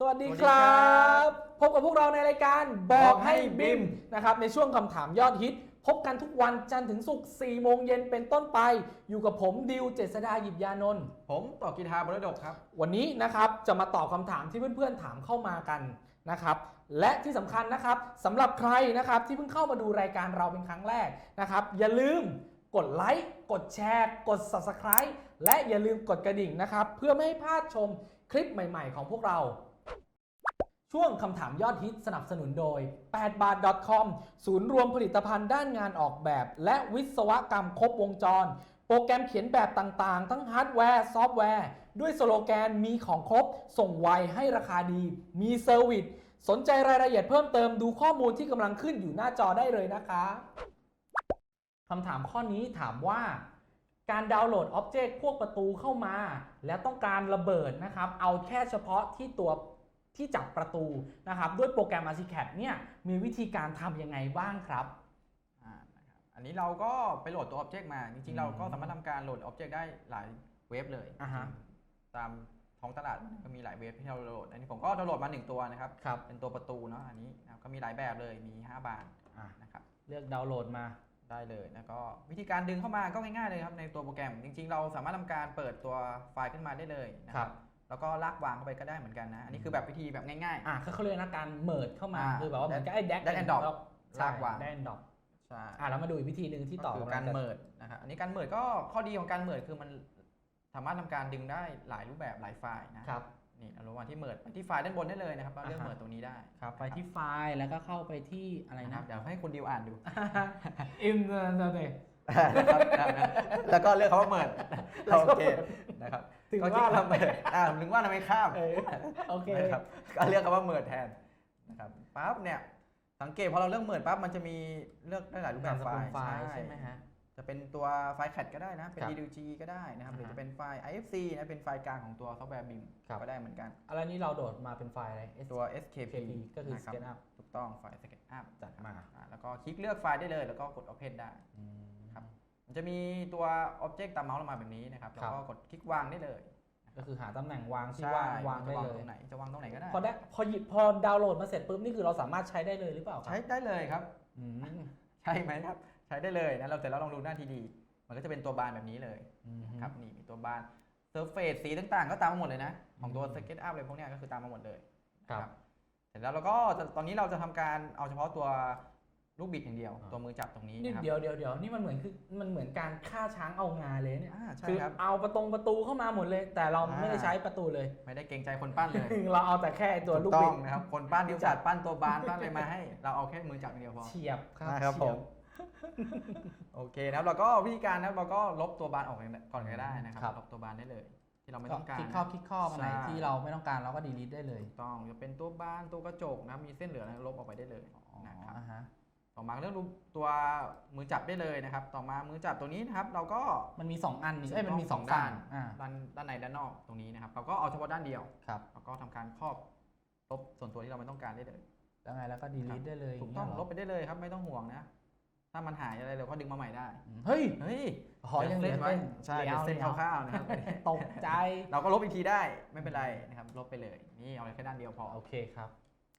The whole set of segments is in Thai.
สวัสดีครับ พบกับพวกเราในรายการบอกให้บิมนะครับในช่วงคำถามยอดฮิต พบกันทุกวันจันทร์ถึงศุกร์4โมงเย็นเป็นต้นไป อยู่กับผมดิวเจษดาหยิบยานนท์ผมต่อกีทาบรดกครับ วันนี้นะครับจะมาตอบคำถามที่เพื่อนๆถามเข้ามากันนะครับและที่สำคัญนะครับสำหรับใครนะครับที่เพิ่งเข้ามาดูรายการเราเป็นครั้งแรกนะครับอย่าลืมกดไลค์กดแชร์ กด subscribe และอย่าลืมกดกระดิ่งนะครับเพื่อไม่ให้พลาดชมคลิปใหม่ ๆ ของพวกเรา ช่วงคำถามยอดฮิตสนับสนุนโดย 8 บาท .com ศูนย์รวมผลิตภัณฑ์ด้านงานออกแบบ และวิศวกรรมครบวงจร โปรแกรมเขียนแบบต่างๆ ทั้งฮาร์ดแวร์ ซอฟต์แวร์ ด้วยสโลแกนมีของครบ ส่งไวให้ราคาดี มีเซอร์วิส สนใจรายละเอียดเพิ่มเติมดูข้อมูลที่กำลังขึ้นอยู่หน้าจอได้เลยนะคะคำถามข้อนี้ถามว่า การดาวน์โหลดอ็อบเจกต์พวกประตูเข้ามา แล้วต้องการระเบิดนะครับ เอาแค่เฉพาะที่ตัว ที่จับประตูนะครับด้วยโปรแกรม ArchiCAD เนี่ยมีวิธีการทำยังไงบ้างครับอ่านะครับอันนี้เราก็ไปโหลดตัว Object มา จริงๆ เราก็สามารถทำการโหลด Object ได้หลายเว็บเลย อ่าฮะ ตามท้องตลาดก็มีหลายเว็บที่เราโหลด อันนี้ผมก็ดาวน์โหลดมาหนึ่งตัวนะครับ ครับ เป็นตัวประตูเนาะอันนี้นะครับก็มีหลายแบบเลยมี 5 บานอะนะครับ เลือกดาวน์โหลดมา ได้เลย แล้วก็วิธีการดึงเข้ามาก็ง่ายๆเลยครับในตัวโปรแกรม จริง ๆ เราสามารถทำการเปิดตัวไฟล์ขึ้นมาได้เลยนะคครัรับ บ แล้วก็ลากวางเข้าไปก็ได้เหมือนกันนะ อันนี้คือแบบวิธีแบบง่าย อะเขาเรียกนะการเมิร์ดเข้ามาอ่าคือแบบว่าเหมือนกับไอ้แดก drag and drop ลากวาง แดกดอกๆ ใช่อะแล้วมาดูอีกวิธีหนึ่งที่ต่อก็คือำลังการจะเมิร์ดนะครับ อันนี้การเมิร์ดก็ข้อดีของการเมิร์ดคือมันสามารถทำการดึงได้หลายรูปแบบหลายไฟล์นะ ครับ นี่เราลงมาที่เมิร์ดไปที่ไฟล์ด้านบนได้เลยนะครับเราเลือกอ่าฮะ เมิร์ดตรงนี้ได้ครับ ไปที่ไฟล์แล้วก็เข้าไปที่อะไรนะคนะรับเดี๋ยวให้คุณดิวอ่านดู อินเตอร์เน็ต นะครับแล้วก็เลือกคำว่าเมิร์ดโอเคนะครับ ถึงก็ว่าคลิกคำเมิร์ดอ่าถึงว่าทำไมข้ามเออโอเค นะครับก็เลือกคำว่าเมิร์ดแทนนะครับปั๊บเนี่ยสังเกตพอเราเลือกเมิร์ดปั๊บมันจะมีเลือกได้หลายรูปแบบไฟล์ไฟล์ใช่ไหมฮะจะเป็นตัวไฟล์ CAD ก็ได้นะ เป็นครับ DWG ก็ได้นะครับ หรืออ่าฮะจะเป็นไฟล์ IFC นะ เป็นไฟล์กลางของตัวซอฟต์แวร์ BIM ครับก็ได้เหมือนกัน อะไรนี้เราโดดมาเป็นไฟล์อะไร S ตัว SKP KP ก็คือนะครับ Scan Up ถูกต้อง ไฟล์ SketchUp จัดมาอ่แล้วก็คลิกเลือกไฟล์ได้เลย แล้วก็กด Open ได้อื มครับมันจะมีตัว Object ตามเมาส์เรามาแบบนี้นะครับแล้วคก็รับกดคลิกวางได้เลยก็คือหาตำแหน่งวางที่ใช่ว่างวางจะได้วางเลตรยงไหนจะวางตรงไหนก็ได้ พอได้พอหยิบพอดาวน์โหลดมาเสร็จปุ๊บนี่คือเราสามารถใช้ได้เลยหรือเปล่าครัใช้ได้เลยครับ อืมใช่ไหมครับ ใช้ได้เลยนะเราเสร็จแล้วลองดูหน้าทีดี มันก็จะเป็นตัวบานแบบนี้เลยอืม ครับนี่มีตัวบานเซอร์เฟซสีต่างๆ ก็ตามมาหมดเลยนะ ของตัวอืมสเก็ตอัพอะไรพวกเนี้ยก็คือตามมาหมดเลยครับนะเสร็จแล้วเราก็จะตอนนี้เราจะทำการเอาเฉพาะตัว ลูกบิดอย่างเดียวอ่าตัวมือจับตรงนี้นี่นะครับ เดี๋ยวเดี๋ยวเดี๋ยวนี่มันเหมือนคือมันเหมือนการฆ่าช้างเอางาเลยเนี่ยอ่าใช่คือครับเอาประตงประตูเข้ามาหมดเลย แต่เราอ่า ไม่ได้ใช้ประตูเลย ไม่ได้เกรงใจคนปั้นเลย เราเอาแต่แค่ตัวลูถูกกต้บิองดนะครับ คนปั้นนิ้วจัดปั้นตัวบานปั้นอะไรมาให้ เราเอาแค่มือจับอย่างเดียวพอ เฉียบครับนะครับเฉียผมโอเคนะครับเราก็วิธีการนะครับเราก็ลบตัวบานออกก่อนก็ได้นะครับครับลบตัวบานได้เลย ที่เราไม่ก็ต้องการคลิกเข้าคลิกเข้าอันไหนใช่ที่เราไม่ต้องการเราก็ดีลิทได้เลยถูกต้องจะเป็นตัวบานตัวกระจกนะครับมีเส้นเหลืองอะไรลบออกไปได้เลยอ๋อนะครับ อ่าฮะ ต่อมาเรื่องรูปตัวมือจับได้เลยนะครับ ต่อมามือจับตัวนี้นะครับเราก็มันมี 2 อันนี่เอ้ยมันมีสอง2ฝั่งด้านอ่าด้านด้านในด้านนอกตรงนี้นะครับ เราก็เอาเฉพาะด้านเดียวครับแล้วก็ทำการครอบลบส่วนตัวที่เราไม่ต้องการได้เลยแล้วไงแล้วก็ดีลิทได้เลยถูกต้องย่าเยลเหรบไปได้เลยครับไม่ต้องห่วงนะ ถ้ามันหายอะไรเราก็ดึงมาใหม่ได้อืมเฮ้ยเฮ้ยขอยังเหลือไว้เส้นใช่เดี๋ยวเส้นแล้วคร่าวๆนะครับตกใจเราก็ลบอีกทีได้ไม่เป็นไรนะครับลบไปเลยนี่เอาแค่ด้านเดียวพอโอเคครับ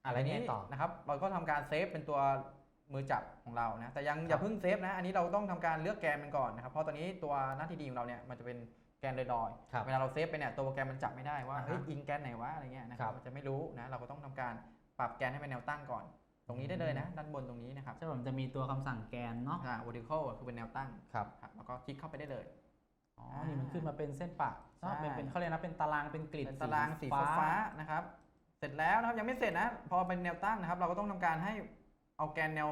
อะไรทีเนี่ยต่อนะครับเราก็ทำการเซฟเป็นตัว มือจับของเรานะแต่ยังครับอย่าเพิ่งเซฟนะอันนี้เราต้องทำการเลือกแกนมันก่อนนะครับเพราะตอนนี้ตัวหน้าที่ดีของเราเนี่ยมันจะเป็นแกนลอยครับๆเวลาเราเซฟไปเนี่ยตัวโปรแกรมมันจับไม่ได้ว่าอ่าฮะเฮ้ยอิงแกนไหนวะอะไรเงี้ยนะคครัรับบมันจะไม่รู้นะเราก็ต้องทำการปรับแกนให้เป็นแนวตั้งก่อน ตรงนี้ได้เลยนะ ด้านบนตรงนี้นะครับใช่ผมจะมีตัวคำสั่งแกนเนาะอ่า vertical อะคือเป็นแนวตั้งครับครับแล้วก็คลิกเข้าไปได้เลยอ๋อนี่มันขึ้นมาเป็นเส้นปะเนอะใช่เป็นเป็นเขาเรียกนะเป็นตารางเป็นกริดเป็นตารางสีฟ้าๆนะครับเสร็จแล้วนะครับยังไม่เสร็จนะพอเป็นแนวตั้งนะครับ เราก็ต้องทำการให้ เอาแกนแนว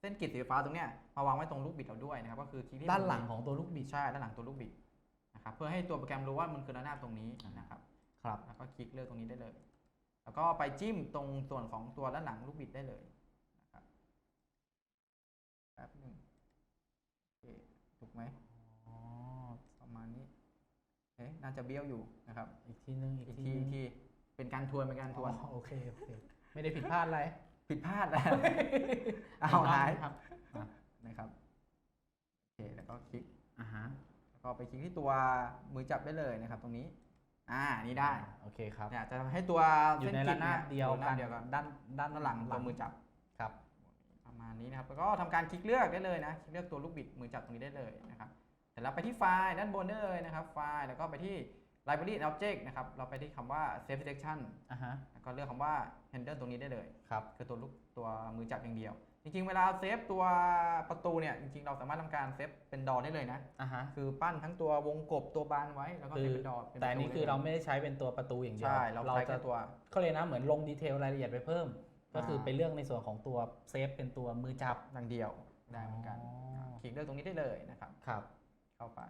เส้นกริดสีฟ้าตรงเนี้ยมาวางไว้ตรงลูกบิดเราด้วยนะครับก็คือคลิกที่ด้านหลังของตัวลูกบิดใช่ด้านหลังตัวลูกบิดนะครับเพื่อให้ตัวโปรแกรมรู้ว่ามันคือระนาบตรงนี้นะครับครับแล้วก็คลิกเลือกตรงนี้ได้เลย แล้วก็ไปจิ้มตรงส่วนของตัวด้านหลังลูกบิดได้เลยนะครับแป๊บหนึงโอเคถูกไหมอ๋อประมาณนี้เอ๊ะน่าจะเบี้ยวอยู่นะครับ อีกทีนึงอีกอีกทีทีนึงที่เป็นการทวนเป็นการทวนอ๋อโอเคโอเค ไม่ได้ผิดพลาดอะไร ผิดพลาดแล้วเอาหายครับนะครับโอเคแล้วก็คลิกอ่าฮะแล้วก็ไปคลิกที่ตัวมือจับได้เลยนะครับ ตรงนี้ อ่าอันนี้ได้โอเคครับเนี่ยจะทำให้ตัวอยู่เส้นในกิระจนาเนี่บยเดียวอระกันานบเดียวกันด้านด้านด้านหลังตัวมือจับครับประมาณนี้นะครับแล้วก็ทำการคลิกเลือกได้เลยนะคลิกเลือกตัวลูกบิดมือจับตรงนี้ได้เลยนะครับเสร็จแล้วไปที่ไฟล์ด้านบนได้เลยนะครับ ไฟล์แล้วก็ไปที่ library and object นะครับ เราไปที่คำว่า save selection อ่าฮะแล้วก็เลือกคำว่า handle ตรงนี้ได้เลย ครับ คือตัวลูกตัวมือจับอย่างเดียว จริงๆ เวลาเซฟตัวประตูเนี่ย จริงๆ เราสามารถทำการเซฟเป็นดอได้เลยนะ อ่าฮะคือปั้นทั้งตัววงกบตัวบานไว้ แล้วก็คืเซฟอเป็นดอป็แต่อันนี้ประคือเราลยไม่ได้ใช้เป็นตัวประตูอย่างเดียวใช่ เราใช้จะแค่ตัวเขาเลยกนะเหมือนลงดีเทลรายละเอียดไปเพิ่ม ก็คือไปเลือกในส่วนของตัวเซฟเป็นตัวมือจับอย่างเดียวได้เหมือนกันอ๋อคลิกเลือกตรงนี้ได้เลยนะครับ ครับ เข้าไป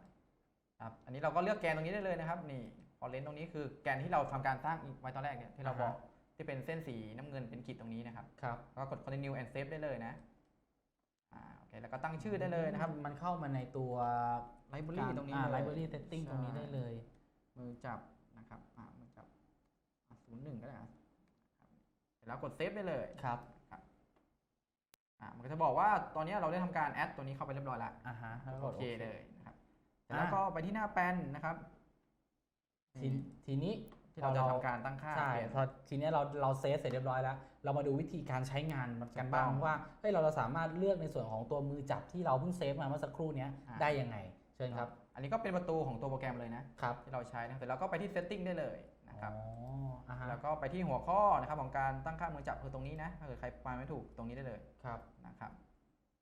ครับอันนี้เราก็เลือกแกนตรงนี้ได้เลยนะครับ นี่พอเลนตรงนี้คือแกนที่เราทำการสร้างไว้ตอนแรกเนี่ยที่เราบอกที่เป็นเส้นสีน้ำเงินเป็นขีดตรงนี้นะครับครับก็กด continue and save ได้เลยนะอ่าโอเคแล้วก็ตั้งชื่อได้เลยนะครับ มันเข้ามาในตัว library ตรงนี้อ่าเลย library setting ตรงนี้ได้เลย มือจับนะครับอ่ามือจับศูนย์หนึ่งก็ได้นะครับเสร็จแล้วกดเซฟได้เลยครับอ่ามันก็จะบอกว่าตอนนี้เราได้ทำการแอดตัวนี้เข้าไปเรียบร้อยแล้วอ่าฮะแล้วกโอดเคเลย แล้วก็ไปที่หน้าแปนนะครับ ทีทีนี้ที่เราจะทำการตั้งค่าใช่เปลี่ยนพอทีนี้เราเราเซฟเสร็จเรียบร้อยแล้ว เรามาดูวิธีการใช้งานมันกันบ้างถูกต้องว่าเฮ้ยเราเราสามารถเลือกในส่วนของตัวมือจับที่เราเพิ่งเซฟมาเมื่อสักครู่เนี้ยอ่าได้ยังไง เชิญครับ อันนี้ก็เป็นประตูของตัวโปรแกรมเลยนะครับที่เราใช้นะเสร็จแล้วก็ไปที่ setting ได้เลยนะครับอ๋ออ่าฮะแล้วก็ไปที่หัวข้อนะครับของการตั้งค่ามือจับคือตรงนี้นะถ้าเกิดใครมาไม่ถูกตรงนี้ได้เลยครับนะครับ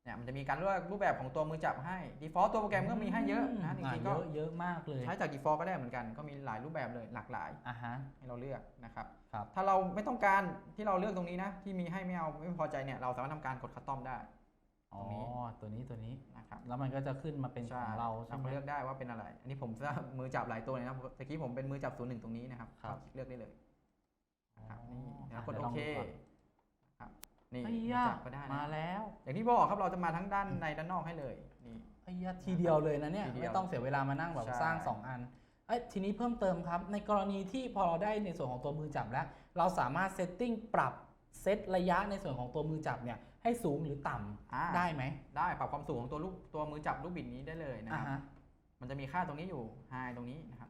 เนี่ยมันจะมีการเลือกรูปแบบของตัวมือจับให้ default ตัวโปรแกรมก็มีให้เยอะนะจอ่าริงๆเยก็อะเยอะมากเลยใช้จาก default ก็ได้เหมือนกันก็มีหลายรูปแบบเลยหลากหลายอ่าฮะให้เราเลือกนะครับครับถ้าเราไม่ต้องการที่เราเลือกตรงนี้นะที่มีให้ไม่เอาไม่พอใจเนี่ยเราสามารถทำการกดคัสตอมได้อ๋อตรงนี้ตัวนี้ตัวนี้นะครับแล้วมันก็จะขึ้นมาเป็นของเราใช่เราไหมก็เลือกได้ว่าเป็นอะไร อันนี้ผมจะมือจับหลายตัวเลยนะตะกี้ผมเป็นมือจับศูนย์หนึ่งตรงนี้นะครับครับเลือกได้เลยครับนี่อ๋อแล้วกดดี๋ยโอลงเคก่ นครับนี่ไอ้มือยาจับก็ได้มานะแล้ว อย่างที่บอกครับเราจะมาทั้งด้านในด้านนอกให้เลยนี่ไอ้ยาทีเดียวเลยนะเนี่ยทีเดียวไม่ต้องเสียเวลามานั่งแบบใช่สร้าง 2 อันเอ้ยทีนี้เพิ่มเติมครับ ในกรณีที่พอเราได้ในส่วนของตัวมือจับแล้ว เราสามารถเซตติ้งปรับเซตระยะในส่วนของตัวมือจับเนี่ยให้สูงหรือต่ำอ่าได้ไหมได้ปรับความสูงของตัวลูกตัวมือจับลูกบิดนี้ได้เลยนะอ่าครับฮะมันจะมีค่าตรงนี้อยู่ high ตรงนี้นะครับอ๋อ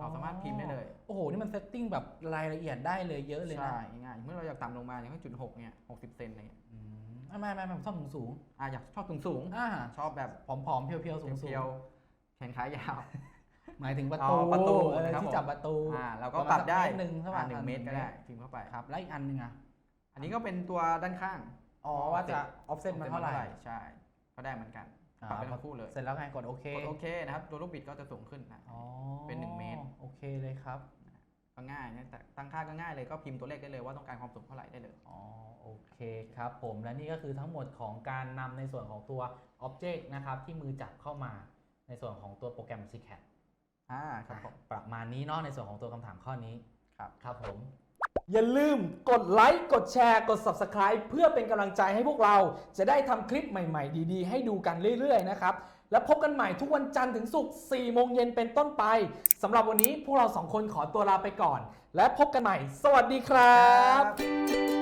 เราสามารถพิมพ์ได้เลย โอ้โห นี่มันเซตติ้งแบบรายละเอียดได้เลยเยอะเลยนะ ใช่ ง่ายๆเมื่อเราอยากต่ำลงมาอย่างเช่นจุดหกเนี่ยหกสิบเซนอะไรเงี้ยอืมไม่ไม่ไม่ผมชอบสูงสูงอ่าอยากชอบสูงสูงๆอ่าๆชอบแบบผอมๆเพียวๆสูงสูเพีงยวๆแขนขายาว หมายถึงประอ๋ตูอประตูเออนะครับที่จับประตูอ่าเราก็ประปมาณรับได้สักเมตรหนึ่งใช่ปะอ่าหนึ่งอ่าเมตรหนึ่งก็ได้เมตรพิมพ์เข้าไปครับแล้วอีกอันหนึงอะอันนี้ก็เป็นตัวด้านข้างอ๋อว่าจะออฟเซ็ตมันเท่าไหร่ใช่ ก็ได้เหมือนกันอ่า ปรับเป็นทั้งคู่เลย เสร็จแล้วไงกดโอเค กดโอเคนะครับตัวลูกบิดก็จะสูงขึ้นนะอ๋อเป็นหนึ่งเมตร โอเคเลยครับก็ง่ายนะแต่ตั้งค่าก็ง่ายเลยก็พิมพ์ตัวเลขได้เลยว่าต้องการความสูงเท่าไหร่ได้เลย อ๋อ โอเคครับผมและนี่ก็คือทั้งหมดของการนำในส่วนของตัว Object นะครับ ที่มือจับเข้ามาในส่วนของตัวโปรแกรม c c a t อ่าครับผมประมาณนี้เนาะในส่วนของตัวคำถามข้อนี้ ครับ ครับผม อย่าลืมกดไลค์กดแชร์กด Subscribe เพื่อเป็นกำลังใจให้พวกเราจะได้ทำคลิปใหม่ๆ ดีๆ ให้ดูกันเรื่อยๆนะครับ แล้วพบกันใหม่ทุกวันจันทร์ถึงศุกร์4โมงเย็นเป็นต้นไปสำหรับวันนี้พวกเราสองคนขอตัวลาไปก่อน และพบกันใหม่ สวัสดีครับ